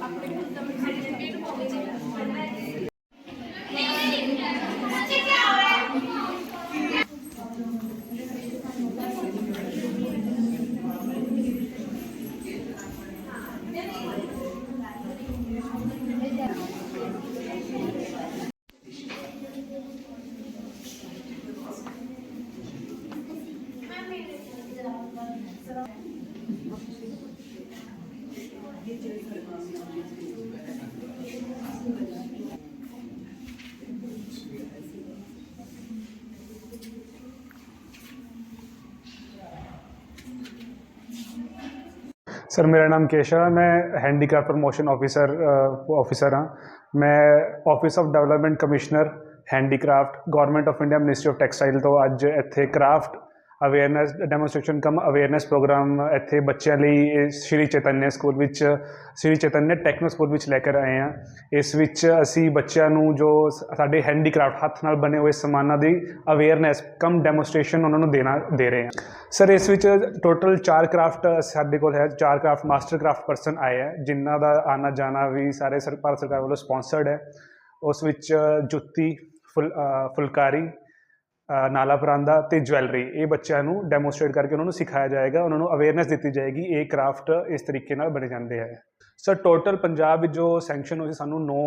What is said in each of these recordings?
ਆਪਣੇ ਮੁੱਦਮ ਜਿਹੜੇ ਪੇਟ ਹੋਵੇ ਸਰ ਮੇਰਾ ਨਾਮ ਕੇਸ਼ਵ ਹੈ ਮੈਂ ਹੈਂਡੀਕ੍ਰਾਫਟ ਪ੍ਰਮੋਸ਼ਨ ਆਫੀਸਰ ਆਫੀਸਰ ਹਾਂ ਮੈਂ office of development commissioner handicraft government of India ministry of textile ਤੋਂ ਅੱਜ ਇੱਥੇ craft awareness demonstration cum awareness programme ਇੱਥੇ ਬੱਚਿਆਂ ਲਈ ਇਹ ਸ਼੍ਰੀ ਚੈਤਨਿਆ ਸਕੂਲ ਵਿੱਚ, ਸ਼੍ਰੀ ਚੈਤਨਿਆ ਟੈਕਨੋ ਸਕੂਲ ਵਿੱਚ ਲੈ ਕੇ ਆਏ ਹਾਂ। ਇਸ ਵਿੱਚ ਅਸੀਂ ਬੱਚਿਆਂ ਨੂੰ ਜੋ ਸਾਡੇ ਹੈਂਡੀਕ੍ਰਾਫਟ ਹੱਥ ਨਾਲ ਬਣੇ ਹੋਏ ਸਮਾਨਾਂ ਦੀ ਅਵੇਅਰਨੈਸ ਕਮ ਡੈਮੋਨਸਟ੍ਰੇਸ਼ਨ ਉਹਨਾਂ ਨੂੰ ਦੇਣਾ, ਦੇ ਰਹੇ ਹਾਂ। ਸਰ ਇਸ ਵਿੱਚ ਟੋਟਲ 4 ਕ੍ਰਾਫਟ ਸਾਡੇ ਕੋਲ ਹੈ 4 ਕ੍ਰਾਫਟ ਮਾਸਟਰ ਕ੍ਰਾਫਟ ਪਰਸਨ ਆਏ ਹੈ, ਜਿਨ੍ਹਾਂ ਦਾ ਆਣਾ ਜਾਣਾ ਵੀ ਸਾਰੇ ਸਰ, ਭਾਰਤ ਸਰਕਾਰ ਵੱਲੋਂ ਸਪਾਂਸਰਡ ਹੈ। ਉਸ ਵਿੱਚ ਜੁੱਤੀ, ਫੁਲ ਫੁਲਕਾਰੀ ਨਾਲਾ ਪਰਾਂਦਾ ਤੇ ਜਵੈਲਰੀ ਇਹ ਬੱਚਿਆਂ ਨੂੰ ਡੈਮੋਨਸਟ੍ਰੇਟ ਕਰਕੇ ਉਹਨਾਂ ਨੂੰ ਸਿਖਾਇਆ ਜਾਏਗਾ, ਉਹਨਾਂ ਨੂੰ ਅਵੇਅਰਨੈਸ ਦਿੱਤੀ ਜਾਏਗੀ, ਇਹ ਕਰਾਫਟ ਇਸ ਤਰੀਕੇ ਨਾਲ ਬਣੇ ਜਾਂਦੇ ਹੈ ਸਰ ਟੋਟਲ ਪੰਜਾਬ ਵਿੱਚ ਜੋ ਸੈਂਕਸ਼ਨ ਹੋਈ ਸੀ, ਸਾਨੂੰ 9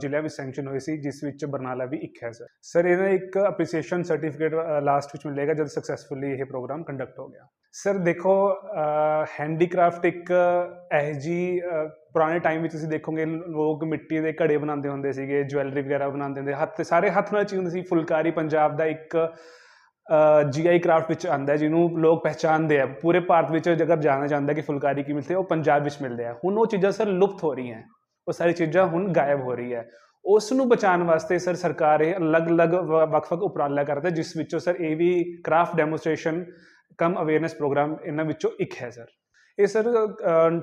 ਜ਼ਿਲ੍ਹਿਆਂ ਵਿੱਚ ਸੈਂਕਸ਼ਨ ਹੋਈ ਸੀ, ਜਿਸ ਵਿੱਚ ਬਰਨਾਲਾ ਵੀ ਇੱਕ ਹੈ, ਸਰ। ਸਰ, ਇਹਦਾ ਇੱਕ ਅਪਰੀਸੀਏਸ਼ਨ ਸਰਟੀਫਿਕੇਟ ਲਾਸਟ ਵਿੱਚ ਮਿਲੇਗਾ, ਜਦ ਸਕਸੈਸਫੁਲੀ ਇਹ ਪ੍ਰੋਗਰਾਮ ਕੰਡਕਟ ਹੋ ਗਿਆ। ਸਰ, ਦੇਖੋ ਹੈਂਡੀਕ੍ਰਾਫਟ ਇੱਕ ਇਹ ਜੀ ਪੁਰਾਣੇ ਟਾਈਮ ਵਿੱਚ ਤੁਸੀਂ ਦੇਖੋਗੇ, ਲੋਕ ਮਿੱਟੀ ਦੇ ਘੜੇ ਬਣਾਉਂਦੇ ਹੁੰਦੇ ਸੀਗੇ ਜਵੈਲਰੀ ਵਗੈਰਾ ਬਣਾਉਂਦੇ ਹੁੰਦੇ, ਹੱਥ, ਸਾਰੇ ਹੱਥ ਨਾਲ ਚੀਜ਼ ਹੁੰਦੀ ਸੀ। ਫੁਲਕਾਰੀ ਪੰਜਾਬ ਦਾ ਇੱਕ ਜੀਆਈ ਕਰਾਫਟ ਵਿੱਚ ਆਂਦਾ ਜਿਹਨੂੰ ਲੋਕ ਪਹਿਚਾਨਦੇ ਆ। ਪੂਰੇ ਭਾਰਤ ਵਿੱਚ ਜੇਕਰ ਜਾਣਿਆ ਜਾਂਦਾ ਕਿ ਫੁਲਕਾਰੀ ਕੀ ਮਿਲਦੀ ਹੈ ਉਹ ਪੰਜਾਬ ਵਿੱਚ ਮਿਲਦੇ ਆ। ਹੁਣ ਉਹ ਚੀਜ਼ਾਂ ਸਰ ਲੁਪਤ ਹੋ ਰਹੀਆਂ। ਉਹ ਸਾਰੀ ਚੀਜ਼ਾਂ ਹੁਣ ਗਾਇਬ ਹੋ ਰਹੀ ਹੈ ਉਸ ਨੂੰ ਬਚਾਉਣ ਵਾਸਤੇ ਸਰ ਸਰਕਾਰ ਇਹ ਅਲੱਗ-ਅਲੱਗ ਵ- ਵੱਖ-ਵੱਖ ਉਪਰਾਲਾ ਕਰਦਾ ਹੈ, ਜਿਸ ਵਿੱਚੋਂ ਸਰ ਇਹ ਵੀ craft demonstration cum awareness programme ਇਹਨਾਂ ਵਿੱਚੋਂ ਇੱਕ ਹੈ ਸਰ। ਇਹ ਸਰ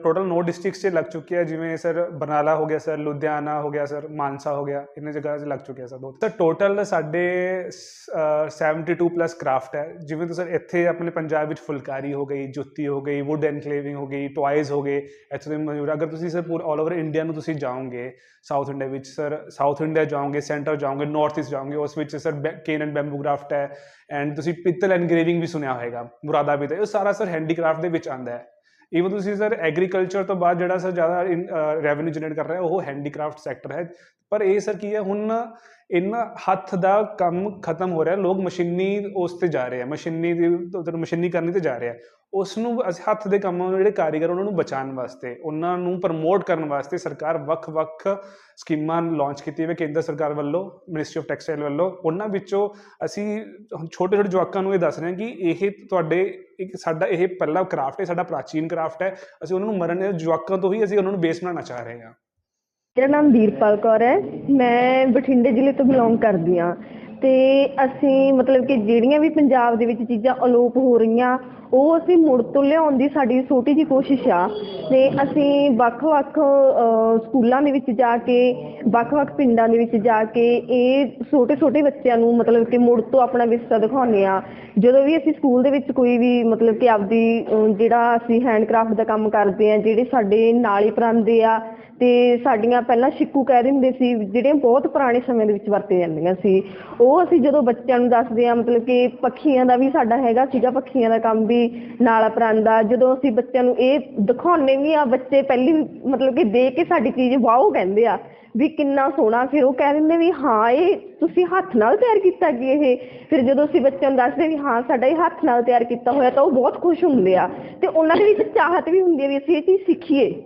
ਟੋਟਲ 9 ਡਿਸਟ੍ਰਿਕਟਸ 'ਚ ਲੱਗ ਚੁੱਕੀ ਹੈ ਜਿਵੇਂ ਸਰ ਬਰਨਾਲਾ ਹੋ ਗਿਆ ਸਰ ਲੁਧਿਆਣਾ ਹੋ ਗਿਆ ਸਰ ਮਾਨਸਾ ਹੋ ਗਿਆ ਇਹਨਾਂ ਜਗ੍ਹਾ 'ਚ ਲੱਗ ਚੁੱਕਿਆ ਸਰ ਬਹੁਤ। ਸਰ ਟੋਟਲ ਸਾਡੇ ਸ- ਅ, 72 ਪਲੱਸ ਕਰਾਫਟ ਹੈ। ਜਿਵੇਂ ਤੁਸੀਂ ਇੱਥੇ ਆਪਣੇ ਪੰਜਾਬ ਵਿੱਚ ਫੁਲਕਾਰੀ ਹੋ ਗਈ ਜੁੱਤੀ ਹੋ ਗਈ ਵੁੱਡ ਐਨਕਲੇਵਿੰਗ ਹੋ ਗਈ ਟੁਆਇਜ਼ ਹੋ ਗਏ ਇੱਥੋਂ ਦੇ ਮਜ਼ਦੂਰ। ਅਗਰ ਤੁਸੀਂ ਸਰ ਪੂਰਾ ਆਲ ਓਵਰ ਇੰਡੀਆ ਨੂੰ ਤੁਸੀਂ ਜਾਓਗੇ ਸਾਊਥ ਇੰਡੀਆ ਵਿੱਚ ਸਰ ਸਾਊਥ ਇੰਡੀਆ ਜਾਓਗੇ ਸੈਂਟਰ ਜਾਓਗੇ ਨਾਰਥ ਈਸਟ ਜਾਓਗੇ ਉਸ ਵਿੱਚ sir cane and bamboo craft ਹੈ। ਐਂਡ ਤੁਸੀਂ ਪਿੱਤਲ ਐਨਗਰੇਵਿੰਗ ਵੀ ਸੁਣਿਆ ਹੋਏਗਾ ਮੁਰਾਦਾਬਾਦ ਇਹ ਸਾਰਾ ਸਰ ਹੈਂਡੀਕ੍ਰਾਫਟ ਦੇ ਵਿੱਚ ਆਂਦਾ ਹੈ। ਈਵਨ ਤੁਸੀਂ ਸਰ ਐਗਰੀਕਲਚਰ ਤੋਂ ਬਾਅਦ ਜਿਹੜਾ ਸਰ ਜ਼ਿਆਦਾ ਰੈਵਨਿਊ ਜਨਰੇਟ ਕਰ ਰਿਹਾ, ਉਹ ਹੈਂਡੀਕ੍ਰਾਫਟ ਸੈਕਟਰ ਹੈ। ਪਰ ਇਹ ਸਰ ਕੀ ਹੈ, ਹੁਣ ਇਹਨਾਂ ਹੱਥ ਦਾ ਕੰਮ ਖਤਮ ਹੋ ਰਿਹਾ, ਲੋਕ ਮਸ਼ੀਨੀ ਉਸ ਤੇ ਜਾ ਰਹੇ ਆ, ਮਸ਼ੀਨੀ ਦੀ ਮਸ਼ੀਨੀ ਕਰਨੀ ਤੇ ਜਾ ਰਹੇ ਆ। ਉਸ ਨੂੰ ਹੱਥ ਦੇ ਕੰਮਾਂ ਨੂੰ ਜਿਹੜੇ ਕਾਰੀਗਰ ਉਹਨਾਂ ਨੂੰ ਬਚਾਉਣ ਵਾਸਤੇ, ਉਹਨਾਂ ਨੂੰ ਪ੍ਰਮੋਟ ਕਰਨ ਵਾਸਤੇ ਸਰਕਾਰ ਵੱਖ-ਵੱਖ ਸਕੀਮਾਂ ਲਾਂਚ ਕੀਤੀਆਂ ਵੇ ਕੇਂਦਰ ਸਰਕਾਰ ਵੱਲੋਂ ਮਿਨਿਸਟਰੀ ਆਫ ਟੈਕਸਟਾਈਲ ਵੱਲੋਂ, ਉਹਨਾਂ ਵਿੱਚੋਂ ਅਸੀਂ ਛੋਟੇ ਛੋਟੇ ਜਵਾਕਾਂ ਨੂੰ ਇਹ ਦੱਸ ਰਹੇ ਹਾਂ ਕਿ ਇਹ ਤੁਹਾਡੇ ਇੱਕ ਸਾਡਾ ਇਹ ਪਹਿਲਾ ਕਰਾਫਟ ਹੈ, ਸਾਡਾ ਪ੍ਰਾਚੀਨ ਕਰਾਫਟ ਹੈ। ਅਸੀਂ ਉਹਨਾਂ ਨੂੰ ਮਰਨ ਜਵਾਕਾਂ ਤੋਂ ਹੀ ਅਸੀਂ ਉਹਨਾਂ ਨੂੰ ਬੇਸ ਬਣਾਉਣਾ ਚਾਹ ਰਹੇ ਹਾਂ। ਮੇਰਾ ਨਾਮ ਵੀਰਪਾਲ ਕੌਰ ਹੈ। ਮੈਂ ਬਠਿੰਡੇ ਜ਼ਿਲ੍ਹੇ ਤੋਂ ਬਿਲੋਂਗ ਕਰਦੀ ਹਾਂ। ਤੇ ਅਸੀਂ ਮਤਲਬ ਕਿ ਜਿਹੜੀਆਂ ਵੀ ਪੰਜਾਬ ਦੇ ਵਿੱਚ ਚੀਜ਼ਾਂ ਅਲੋਪ ਹੋ ਰਹੀਆਂ, ਉਹ ਅਸੀਂ ਮੁੜ ਤੋਂ ਲਿਆਉਣ ਦੀ ਸਾਡੀ ਛੋਟੀ ਜਿਹੀ ਕੋਸ਼ਿਸ਼ ਆ। ਤੇ ਅਸੀਂ ਵੱਖ-ਵੱਖ ਸਕੂਲਾਂ ਦੇ ਵਿੱਚ ਜਾ ਕੇ, ਵੱਖ-ਵੱਖ ਪਿੰਡਾਂ ਦੇ ਵਿੱਚ ਜਾ ਕੇ ਇਹ ਛੋਟੇ-ਛੋਟੇ ਬੱਚਿਆਂ ਨੂੰ ਮਤਲਬ ਕਿ ਮੁੜ ਤੋਂ ਆਪਣਾ ਵਿਰਸਾ ਦਿਖਾਉਂਦੇ ਆ। ਜਦੋਂ ਵੀ ਅਸੀਂ ਸਕੂਲ ਦੇ ਵਿੱਚ ਕੋਈ ਵੀ ਮਤਲਬ ਕਿ ਆਪਦੀ ਜਿਹੜਾ ਅਸੀਂ ਹੈਂਡਕ੍ਰਾਫਟ ਦਾ ਕੰਮ ਕਰਦੇ ਆ, ਜਿਹੜੇ ਸਾਡੇ ਨਾਲੀ ਪਰਾਂਦੇ ਆ ਤੇ ਸਾਡੀਆਂ ਪਹਿਲਾਂ ਸਿੱਕੂ ਕਹਿ ਦਿੰਦੇ ਸੀ, ਜਿਹੜੀਆਂ ਬਹੁਤ ਪੁਰਾਣੇ ਸਮੇਂ ਦੇ ਵਿੱਚ ਵਰਤੇ ਜਾਂਦੀਆਂ ਸੀ। ਉਹ ਅਸੀਂ ਜਦੋਂ ਬੱਚਿਆਂ ਨੂੰ ਦੱਸਦੇ ਆ ਮਤਲਬ ਕਿ ਪੱਖੀਆਂ ਦਾ ਵੀ ਸਾਡਾ ਹੈਗਾ ਸੀਗਾ, ਪੱਖੀਆਂ ਦਾ ਕੰਮ ਵੀ ਨਾਲਾ ਪਰਾਂਦਾ ਜਦੋਂ ਅਸੀਂ ਬੱਚਿਆਂ ਨੂੰ ਇਹ ਦਿਖਾਉਂਦੇ ਵੀ ਆ ਬੱਚੇ ਪਹਿਲੀ ਮਤਲਬ ਕਿ ਦੇਖ ਕੇ ਸਾਡੀ ਚੀਜ਼ ਵਾਓ ਕਹਿੰਦੇ ਆ, ਵੀ ਕਿੰਨਾ ਸੋਹਣਾ। ਫਿਰ ਉਹ ਕਹਿ ਦਿੰਦੇ ਵੀ ਹਾਂ, ਇਹ ਤੁਸੀਂ ਹੱਥ ਨਾਲ ਤਿਆਰ ਕੀਤਾ ਕਿ ਇਹ? ਫਿਰ ਜਦੋਂ ਅਸੀਂ ਬੱਚਿਆਂ ਨੂੰ ਦੱਸਦੇ ਵੀ ਹਾਂ, ਸਾਡਾ ਇਹ ਹੱਥ ਨਾਲ ਤਿਆਰ ਕੀਤਾ ਹੋਇਆ ਤਾਂ ਉਹ ਬਹੁਤ ਖੁਸ਼ ਹੁੰਦੇ ਆ। ਤੇ ਉਹਨਾਂ ਦੇ ਵਿੱਚ ਚਾਹਤ ਵੀ ਹੁੰਦੀ ਹੈ ਵੀ ਅਸੀਂ ਇਹ ਚੀਜ਼ ਸਿੱਖੀਏ।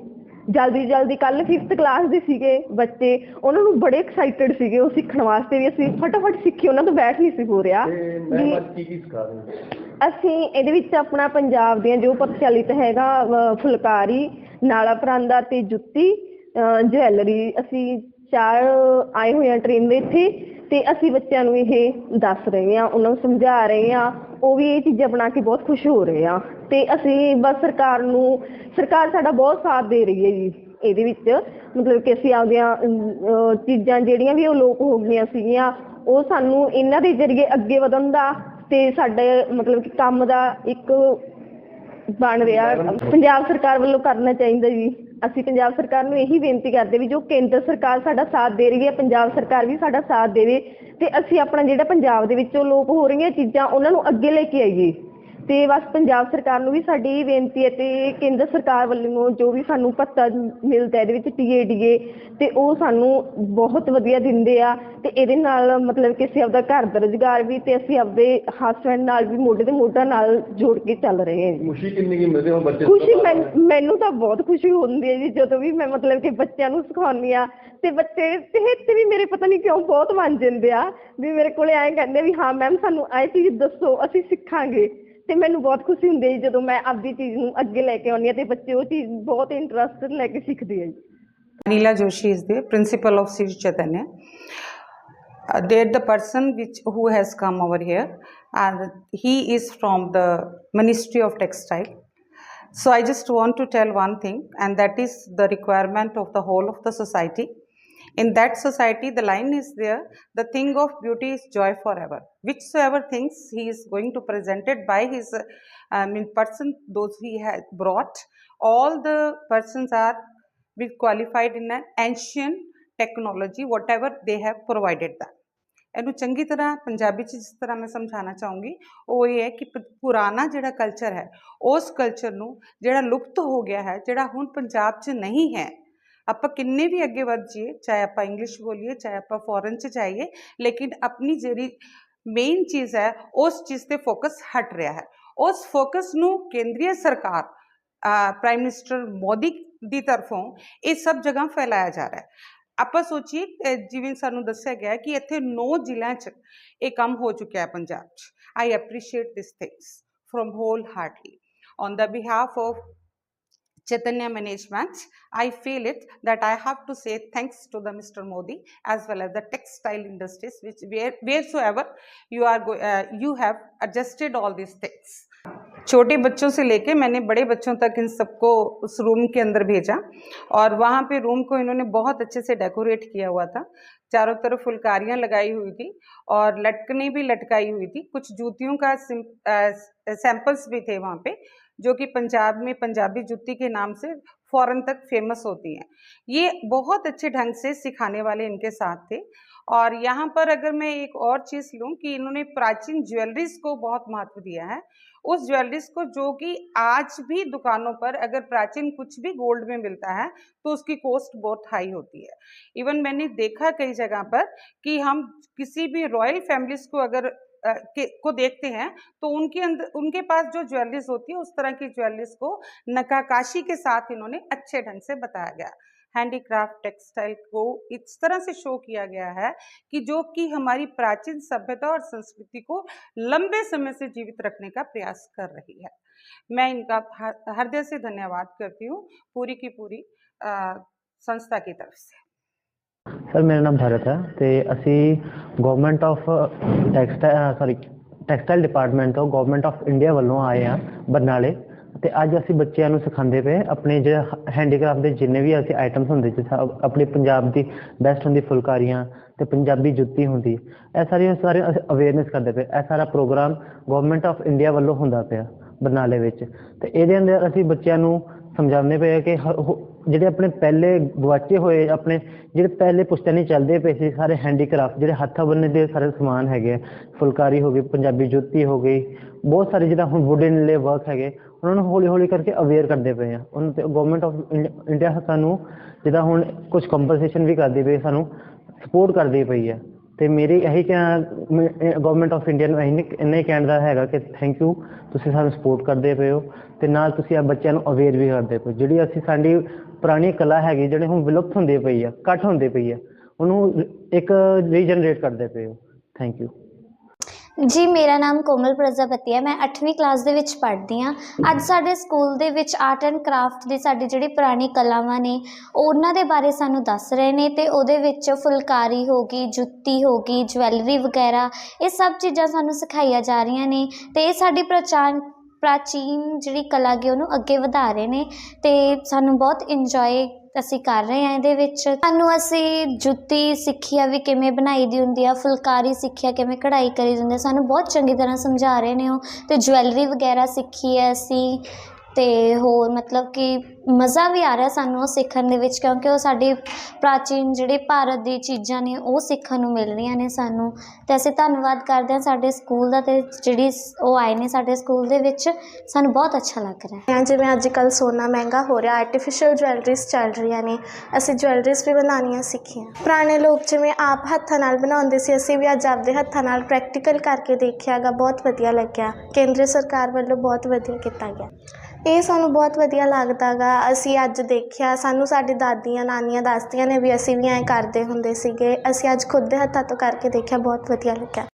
ਜਲਦੀ ਜਲਦੀ ਕੱਲ 5th ਕਲਾਸ ਦੇ ਸੀਗੇ ਬੱਚੇ। ਉਹਨਾਂ ਨੂੰ ਬੜੇ ਐਕਸਾਈਟਡ ਸੀਗੇ ਉਹ ਸਿੱਖਣ ਵਾਸਤੇ ਵੀ। ਅਸੀਂ ਫਟਾਫਟ ਸਿੱਖੀ ਉਹਨਾਂ ਤੋਂ ਬੈਠ ਨਹੀਂ ਸੀ ਹੋ ਰਿਹਾ। ਮੈਂ ਅੱਜ ਕੀ ਕੀ ਸਿਖਾ ਰਹੇ ਅਸੀਂ ਇਹਦੇ ਵਿੱਚ ਆਪਣਾ ਪੰਜਾਬ ਦੀਆਂ ਜੋ ਪ੍ਰਚਲਿਤ ਹੈਗਾ ਫੁਲਕਾਰੀ ਨਾਲਾ ਪਰਾਂਦਾ ਤੇ ਜੁੱਤੀ ਜਵੈਲਰੀ। ਅਸੀਂ ਚਾਰ ਆਏ ਹੋਏ ਆ ਟ੍ਰੇਨ ਦੇ ਇੱਥੇ ਤੇ ਅਸੀਂ ਬੱਚਿਆਂ ਨੂੰ ਇਹ ਦੱਸ ਰਹੇ ਹਾਂ ਉਹਨਾਂ ਨੂੰ ਸਮਝਾ ਰਹੇ ਹਾਂ। ਉਹ ਵੀ ਇਹ ਚੀਜ਼ਾਂ ਬਣਾ ਕੇ ਬਹੁਤ ਖੁਸ਼ ਹੋ ਰਹੇ ਆ। ਤੇ ਅਸੀਂ ਬਸ ਸਰਕਾਰ ਨੂੰ ਸਰਕਾਰ ਸਾਡਾ ਬਹੁਤ ਸਾਥ ਦੇ ਰਹੀ ਹੈ ਜੀ ਇਹਦੇ ਵਿੱਚ। ਮਤਲਬ ਕਿ ਅਸੀਂ ਆਪਦੀਆਂ ਚੀਜ਼ਾਂ ਜਿਹੜੀਆਂ ਵੀ ਅਲੋਪ ਹੋ ਗਈਆਂ ਸੀਗੀਆਂ ਉਹ ਸਾਨੂੰ ਇਹਨਾਂ ਦੇ ਜ਼ਰੀਏ ਅੱਗੇ ਵਧਣ ਦਾ ਤੇ ਸਾਡੇ ਮਤਲਬ ਕਿ ਕੰਮ ਦਾ ਇੱਕ ਬਣ ਰਿਹਾ। ਪੰਜਾਬ ਸਰਕਾਰ ਵੱਲੋਂ ਕਰਨਾ ਚਾਹੀਦਾ ਜੀ। ਅਸੀਂ ਪੰਜਾਬ ਸਰਕਾਰ ਨੂੰ ਇਹੀ ਬੇਨਤੀ ਕਰਦੇ ਵੀ ਜੋ ਕੇਂਦਰ ਸਰਕਾਰ ਸਾਡਾ ਸਾਥ ਦੇ ਰਹੀ ਹੈ, ਪੰਜਾਬ ਸਰਕਾਰ ਵੀ ਸਾਡਾ ਸਾਥ ਦੇਵੇ ਤੇ ਅਸੀਂ ਆਪਣਾ ਜਿਹੜਾ ਪੰਜਾਬ ਦੇ ਵਿੱਚੋਂ ਲੋਪ ਹੋ ਰਹੀਆਂ ਚੀਜ਼ਾਂ ਉਹਨਾਂ ਨੂੰ ਅੱਗੇ ਲੈ ਕੇ ਆਈਏ। ਤੇ ਬਸ ਪੰਜਾਬ ਸਰਕਾਰ ਨੂੰ ਵੀ ਸਾਡੀ ਇਹ ਬੇਨਤੀ ਹੈ ਤੇ ਕੇਂਦਰ ਸਰਕਾਰ ਵੱਲੋਂ ਜੋ ਵੀ ਸਾਨੂੰ ਭੱਤਾ ਮਿਲਦਾ ਇਹਦੇ ਵਿੱਚ ਟੀਏਡੀਏ ਤੇ ਉਹ ਸਾਨੂੰ ਬਹੁਤ ਵਧੀਆ ਦਿੰਦੇ ਆ ਤੇ ਇਹਦੇ ਨਾਲ ਮਤਲਬ ਕਿ ਅਸੀਂ ਆਪਦਾ ਘਰ ਦਾ ਰੁਜ਼ਗਾਰ ਵੀ ਤੇ ਅਸੀਂ ਆਪਦੇ ਹਸਬੈਂਡ ਨਾਲ ਵੀ ਮੋਢੇ ਤੇ ਮੋਢਾ ਨਾਲ ਜੋੜ ਕੇ ਚੱਲ ਰਹੇ ਹਾਂ ਜੀ। ਖੁਸ਼ੀ ਕਿੰਨੀ ਕੀ ਮਿਲਦੀ ਹੁਣ ਬੱਚੇ ਖੁਸ਼ੀ ਮੈਨ- ਮੈਨੂੰ ਤਾਂ ਬਹੁਤ ਖੁਸ਼ੀ ਹੁੰਦੀ ਹੈ ਜੀ ਜਦੋਂ ਵੀ ਮੈਂ ਮਤਲਬ ਕਿ ਬੱਚਿਆਂ ਨੂੰ ਸਿਖਾਉਂਦੀ ਆ ਤੇ ਬੱਚੇ ਤੇ ਤੇ ਵੀ ਮੇਰੇ ਪਤਾ ਨਹੀਂ ਕਿਉਂ ਬਹੁਤ ਮੰਨ ਜਾਂਦੇ ਆ ਵੀ ਮੇਰੇ ਕੋਲੇ ਐਂ ਕਹਿੰਦੇ ਵੀ ਹਾਂ ਮੈਮ ਸਾਨੂੰ ਇਹ ਚੀਜ਼ ਦੱਸੋ ਅਸੀਂ ਸਿੱਖਾਂਗੇ। ਤੇ ਮੈਨੂੰ ਬਹੁਤ ਖੁਸ਼ੀ ਹੁੰਦੀ ਹੈ ਜੀ ਜਦੋਂ ਮੈਂ ਆਪਦੀ ਚੀਜ਼ ਨੂੰ ਅੱਗੇ ਲੈ ਕੇ ਆਉਂਦੀ ਆ ਤੇ ਬੱਚੇ ਉਹ ਚੀਜ਼ ਬਹੁਤ ਇੰਟਰਸਟ ਲੈ ਕੇ ਸਿੱਖਦੇ ਆ ਜੀ Anila Joshi is the principal of Sri Chaitanya. Uh, they're the person which who has come over here, and he is from the Ministry of Textile. So I just want to tell one thing, and that is the requirement of the whole of the society. In that society, the line is there: the thing of beauty is joy forever. Whichsoever things he is going to present it by his, uh, I mean, person those he has brought, all the persons are be qualified in an ancient technology whatever they have provided that ਇਹਨੂੰ ਚੰਗੀ ਤਰ੍ਹਾਂ ਪੰਜਾਬੀ ਚ ਜਿਸ ਤਰ੍ਹਾਂ ਮੈਂ ਸਮਝਾਉਣਾ ਚਾਹੂੰਗੀ ਉਹ ਇਹ ਹੈ ਕਿ ਪ- ਪੁਰਾਣਾ ਜਿਹੜਾ ਕਲਚਰ ਹੈ ਉਸ ਕਲਚਰ ਨੂੰ ਜਿਹੜਾ ਲੁਪਤ ਹੋ ਗਿਆ ਹੈ ਜਿਹੜਾ ਹੁਣ ਪੰਜਾਬ 'ਚ ਨਹੀਂ ਹੈ ਆਪਾਂ ਕਿੰਨੇ ਵੀ ਅੱਗੇ ਵੱਧ ਜਾਈਏ, ਚਾਹੇ ਆਪਾਂ ਇੰਗਲਿਸ਼ ਬੋਲੀਏ, ਚਾਹੇ ਆਪਾਂ ਫੋਰਨ 'ਚ ਜਾਈਏ, ਲੇਕਿਨ ਆਪਣੀ ਜਿਹੜੀ ਮੇਨ ਚੀਜ਼ ਹੈ, ਉਸ ਚੀਜ਼ ਤੇ ਫੋਕਸ ਹਟ ਰਿਹਾ ਹੈ। ਉਸ ਫੋਕਸ ਨੂੰ ਕੇਂਦਰੀ ਸਰਕਾਰ ਪ੍ਰਾਈਮ ਮਿਨਿਸਟਰ ਮੋਦੀ ਦੀ ਤਰਫੋਂ ਇਹ ਸਭ ਜਗ੍ਹਾ ਫੈਲਾਇਆ ਜਾ ਰਿਹਾ ਹੈ। ਆਪਾਂ ਸੋਚੀਏ ਜਿਵੇਂ ਸਾਨੂੰ ਦੱਸਿਆ ਗਿਆ ਕਿ ਇੱਥੇ 9 ਜ਼ਿਲ੍ਹਿਆਂ 'ਚ ਇਹ ਕੰਮ ਹੋ ਚੁੱਕਿਆ ਹੈ ਪੰਜਾਬ 'ਚ। I appreciate this things from whole heartly on the behalf of Chaitanya management, I feel it that I have to say thanks to the Mr. Modi as well as the textile industries, which where, wheresoever you are go, uh, you have adjusted all these things. छोटे बच्चों से लेके मैंने बड़े बच्चों तक इन सबको उस रूम के अंदर भेजा और वहाँ पे रूम को इन्होंने बहुत अच्छे से डेकोरेट किया हुआ था चारों तरफ़ फुलकारियाँ लगाई हुई थी और लटकने भी लटकाई हुई थी कुछ जूतियों का सैंपल्स भी थे वहाँ पे जो कि पंजाब में पंजाबी जुत्ती के नाम से फ़ौरन तक फ़ेमस होती हैं। ये बहुत अच्छे ढंग से सिखाने वाले इनके साथ थे। और यहाँ पर अगर मैं एक और चीज़ लूँ कि इन्होंने प्राचीन ज्वेलरीज को बहुत महत्व दिया है, उस ज्वेलरीज को जो कि आज भी दुकानों पर अगर प्राचीन कुछ भी गोल्ड में मिलता है तो उसकी कॉस्ट बहुत हाई होती है। इवन मैंने देखा कई जगह पर कि हम किसी भी रॉयल फैमिलीज़ को अगर के, को देखते हैं तो उनके अंदर उनके पास जो ज्वेलरीज होती है उस तरह की ज्वेलरीज को नकाकाशी के साथ इन्होंने अच्छे ढंग से बताया गया। हैंडीक्राफ्ट टेक्सटाइल को इस तरह से शो किया गया है कि जो कि हमारी प्राचीन सभ्यता और संस्कृति को लंबे समय से जीवित रखने का प्रयास कर रही है। मैं इनका हृदय से धन्यवाद करती हूँ पूरी की पूरी संस्था की तरफ़ से। ਸਰ, ਮੇਰਾ ਨਾਮ ਭਰਤ ਹੈ ਤੇ ਅਸੀਂ government of textile sorry textile department ਤੋਂ ਗਵਰਨਮੈਂਟ ਆਫ ਇੰਡੀਆ ਵੱਲੋਂ ਆਏ ਆ ਬਰਨਾਲੇ ਤੇ ਅੱਜ ਅਸੀਂ ਬੱਚਿਆਂ ਨੂੰ ਸਿਖਾਉਂਦੇ ਪਏ ਆਪਣੇ ਜਿਹੜੇ ਹੈਂਡੀਕ੍ਰਾਫਟ ਦੇ ਜਿੰਨੇ ਵੀ ਅਸੀਂ ਆਈਟਮਸ ਹੁੰਦੇ ਜਿਵੇਂ ਆਪਣੀ ਪੰਜਾਬ ਦੀ ਬੈਸਟ ਹੁੰਦੀ ਫੁਲਕਾਰੀਆਂ ਤੇ ਪੰਜਾਬੀ ਜੁੱਤੀ ਹੁੰਦੀ, ਇਹ ਸਾਰੀਆਂ ਸਾਰੇ ਅਵੇਅਰਨੈਸ ਕਰਦੇ ਪਏ ਇਹ ਸਾਰਾ ਪ੍ਰੋਗਰਾਮ ਗਵਰਨਮੈਂਟ ਆਫ ਇੰਡੀਆ ਵੱਲੋਂ ਹੁੰਦਾ ਪਿਆ ਬਰਨਾਲੇ ਵਿੱਚ ਤੇ ਇਹਦੇ ਅੰਦਰ ਅਸੀਂ ਬੱਚਿਆਂ ਨੂੰ ਸਮਝਾਉਂਦੇ ਪਏ ਕਿ ਹ- ਹੋ- ਜਿਹੜੇ ਆਪਣੇ ਪਹਿਲੇ ਗਵਾਚੇ ਹੋਏ ਆਪਣੇ ਜਿਹੜੇ ਪਹਿਲੇ ਪੁਸ਼ਤਨੀ ਚੱਲਦੇ ਪਏ ਸੀ ਸਾਰੇ ਹੈਂਡੀਕ੍ਰਾਫਟ ਜਿਹੜੇ ਹੱਥਾਂ ਬੰਨੇ ਦੇ ਸਾਰੇ ਸਮਾਨ ਹੈਗੇ ਆ, ਫੁਲਕਾਰੀ ਹੋ ਗਈ ਪੰਜਾਬੀ ਜੁੱਤੀ ਹੋ ਗਈ ਬਹੁਤ ਸਾਰੇ ਜਿਹੜਾ ਹੁਣ ਵੁਡਨ ਲੈ ਵਰਕ ਹੈਗੇ ਉਹਨਾਂ ਨੂੰ ਹੌਲੀ ਹੌਲੀ ਕਰਕੇ ਅਵੇਅਰ ਕਰਦੇ ਪਏ ਆ। ਉਹਨਾਂ ਤੇ ਗਵਰਨਮੈਂਟ ਆਫ ਇੰਡੀਆ ਸਾਨੂੰ ਜਿਹਦਾ ਹੁਣ ਕੁਝ ਕੰਪਨਸੇਸ਼ਨ ਵੀ ਕਰਦੀ ਪਈ ਸਾਨੂੰ ਸਪੋਰਟ ਕਰਦੀ ਪਈ ਹੈ ਤੇ ਮੇਰੀ ਇਹੀ ਗਵਰਨਮੈਂਟ ਆਫ ਇੰਡੀਆ ਨੂੰ ਇਹੀ ਇੰਨਾ ਹੀ ਕਹਿਣ ਦਾ ਹੈਗਾ ਕਿ ਥੈਂਕ ਯੂ ਤੁਸੀਂ ਸਾਨੂੰ ਸਪੋਰਟ ਕਰਦੇ ਪਏ ਹੋ। ਤੇ ਨਾਲ ਤੁਸੀਂ ਆ ਬੱਚਿਆਂ ਨੂੰ ਅਵੇਅਰ ਵੀ ਕਰਦੇ ਪਏ ਜਿਹੜੀ ਅਸੀਂ ਸਾਡੀ ਪੁਰਾਣੀ ਕਲਾ ਹੈਗੀ, ਜਿਹੜੇ ਹੁਣ ਵਿਲੁਪਤ ਹੁੰਦੀ ਪਈ ਆ, ਘੱਟ ਹੁੰਦੀ ਪਈ ਆ, ਉਹਨੂੰ ਇੱਕ ਰੀਜਨਰੇਟ ਕਰਦੇ ਪਏ ਹੋ। ਥੈਂਕ ਯੂ ਜੀ, ਮੇਰਾ ਨਾਮ ਕੋਮਲ ਪ੍ਰਜਾਪਤੀ ਹੈ ਮੈਂ 8ਵੀਂ ਕਲਾਸ ਦੇ ਵਿੱਚ ਪੜ੍ਹਦੀ ਹਾਂ ਅੱਜ ਸਾਡੇ ਸਕੂਲ ਦੇ ਵਿੱਚ ਆਰਟ ਐਂਡ ਕਰਾਫਟ ਦੀ ਸਾਡੀ ਜਿਹੜੀ ਪੁਰਾਣੀ ਕਲਾਵਾਂ ਨੇ, ਉਹਨਾਂ ਦੇ ਬਾਰੇ ਸਾਨੂੰ ਦੱਸ ਰਹੇ ਨੇ ਤੇ ਉਹਦੇ ਵਿੱਚ ਫੁਲਕਾਰੀ ਹੋ ਗਈ, ਜੁੱਤੀ ਹੋ ਗਈ, ਜਵੈਲਰੀ ਵਗੈਰਾ, ਇਹ ਸਭ ਚੀਜ਼ਾਂ ਸਾਨੂੰ ਸਿਖਾਈਆਂ ਜਾ ਰਹੀਆਂ ਨੇ ਤੇ ਇਹ ਸਾਡੀ ਪ੍ਰਚਾਨ ਪ੍ਰਾਚੀਨ ਜਿਹੜੀ ਕਲਾ ਗੀ ਉਹਨੂੰ ਅੱਗੇ ਵਧਾ ਰਹੇ ਨੇ ਅਤੇ ਸਾਨੂੰ ਬਹੁਤ ਇੰਜੋਏ ਅਸੀਂ ਕਰ ਰਹੇ ਹਾਂ ਇਹਦੇ ਵਿੱਚ। ਸਾਨੂੰ ਅਸੀਂ ਜੁੱਤੀ ਸਿੱਖੀ ਆ ਵੀ ਕਿਵੇਂ ਬਣਾਈ ਦੀ ਹੁੰਦੀ ਆ, ਫੁਲਕਾਰੀ ਸਿੱਖੀ ਆ ਕਿਵੇਂ ਕਢਾਈ ਕਰੀ ਦੀ ਹੁੰਦੀ ਆ, ਸਾਨੂੰ ਬਹੁਤ ਚੰਗੀ ਤਰ੍ਹਾਂ ਸਮਝਾ ਰਹੇ ਨੇ ਉਹ। ਅਤੇ ਜਵੈਲਰੀ ਵਗੈਰਾ ਸਿੱਖੀ ਹੈ ਅਸੀਂ। ਅਤੇ ਹੋਰ ਮਤਲਬ ਕਿ ਮਜ਼ਾ ਵੀ ਆ ਰਿਹਾ ਸਾਨੂੰ ਉਹ ਸਿੱਖਣ ਦੇ ਵਿੱਚ, ਕਿਉਂਕਿ ਉਹ ਸਾਡੀ ਪ੍ਰਾਚੀਨ ਜਿਹੜੇ ਭਾਰਤ ਦੀ ਚੀਜ਼ਾਂ ਨੇ, ਉਹ ਸਿੱਖਣ ਨੂੰ ਮਿਲ ਰਹੀਆਂ ਨੇ ਸਾਨੂੰ। ਅਤੇ ਅਸੀਂ ਧੰਨਵਾਦ ਕਰਦੇ ਹਾਂ ਸਾਡੇ ਸਕੂਲ ਦਾ ਅਤੇ ਜਿਹੜੀ ਉਹ ਆਏ ਨੇ ਸਾਡੇ ਸਕੂਲ ਦੇ ਵਿੱਚ। ਸਾਨੂੰ ਬਹੁਤ ਅੱਛਾ ਲੱਗ ਰਿਹਾ। ਹੈ ਜਿਵੇਂ ਅੱਜ ਕੱਲ੍ਹ ਸੋਨਾ ਮਹਿੰਗਾ ਹੋ ਰਿਹਾ ਆਰਟੀਫੀਸ਼ੀਅਲ ਜਵੈਲਰੀਜ਼ ਚੱਲ ਰਹੀਆਂ ਨੇ, ਅਸੀਂ ਜਵੈਲਰੀਜ਼ ਵੀ ਬਣਾਉਣੀਆਂ ਸਿੱਖੀਆਂ। ਪੁਰਾਣੇ ਲੋਕ ਜਿਵੇਂ ਆਪ ਹੱਥਾਂ ਨਾਲ ਬਣਾਉਂਦੇ ਸੀ, ਅਸੀਂ ਵੀ ਅੱਜ ਆਪਦੇ ਹੱਥਾਂ ਨਾਲ ਪ੍ਰੈਕਟੀਕਲ ਕਰਕੇ ਦੇਖਿਆ ਗਾ, ਬਹੁਤ ਵਧੀਆ ਲੱਗਿਆ। ਕੇਂਦਰ ਸਰਕਾਰ ਵੱਲੋਂ ਬਹੁਤ ਵਧੀਆ ਕੀਤਾ ਗਿਆ। ਇਹ ਸਾਨੂੰ ਬਹੁਤ ਵਧੀਆ ਲੱਗਦਾ ਗਾ ਅਸੀਂ ਅੱਜ ਦੇਖਿਆ, ਸਾਨੂੰ ਸਾਡੇ ਦਾਦੀਆਂ, ਨਾਨੀਆਂ ਦੱਸਦੀਆਂ ਨੇ ਵੀ ਅਸੀਂ ਵੀ ਐਂ ਕਰਦੇ ਹੁੰਦੇ ਸੀਗੇ। ਅਸੀਂ ਅੱਜ ਖੁਦ ਦੇ ਹੱਥਾਂ ਤੋਂ ਕਰਕੇ ਦੇਖਿਆ, ਬਹੁਤ ਵਧੀਆ ਲੱਗਿਆ।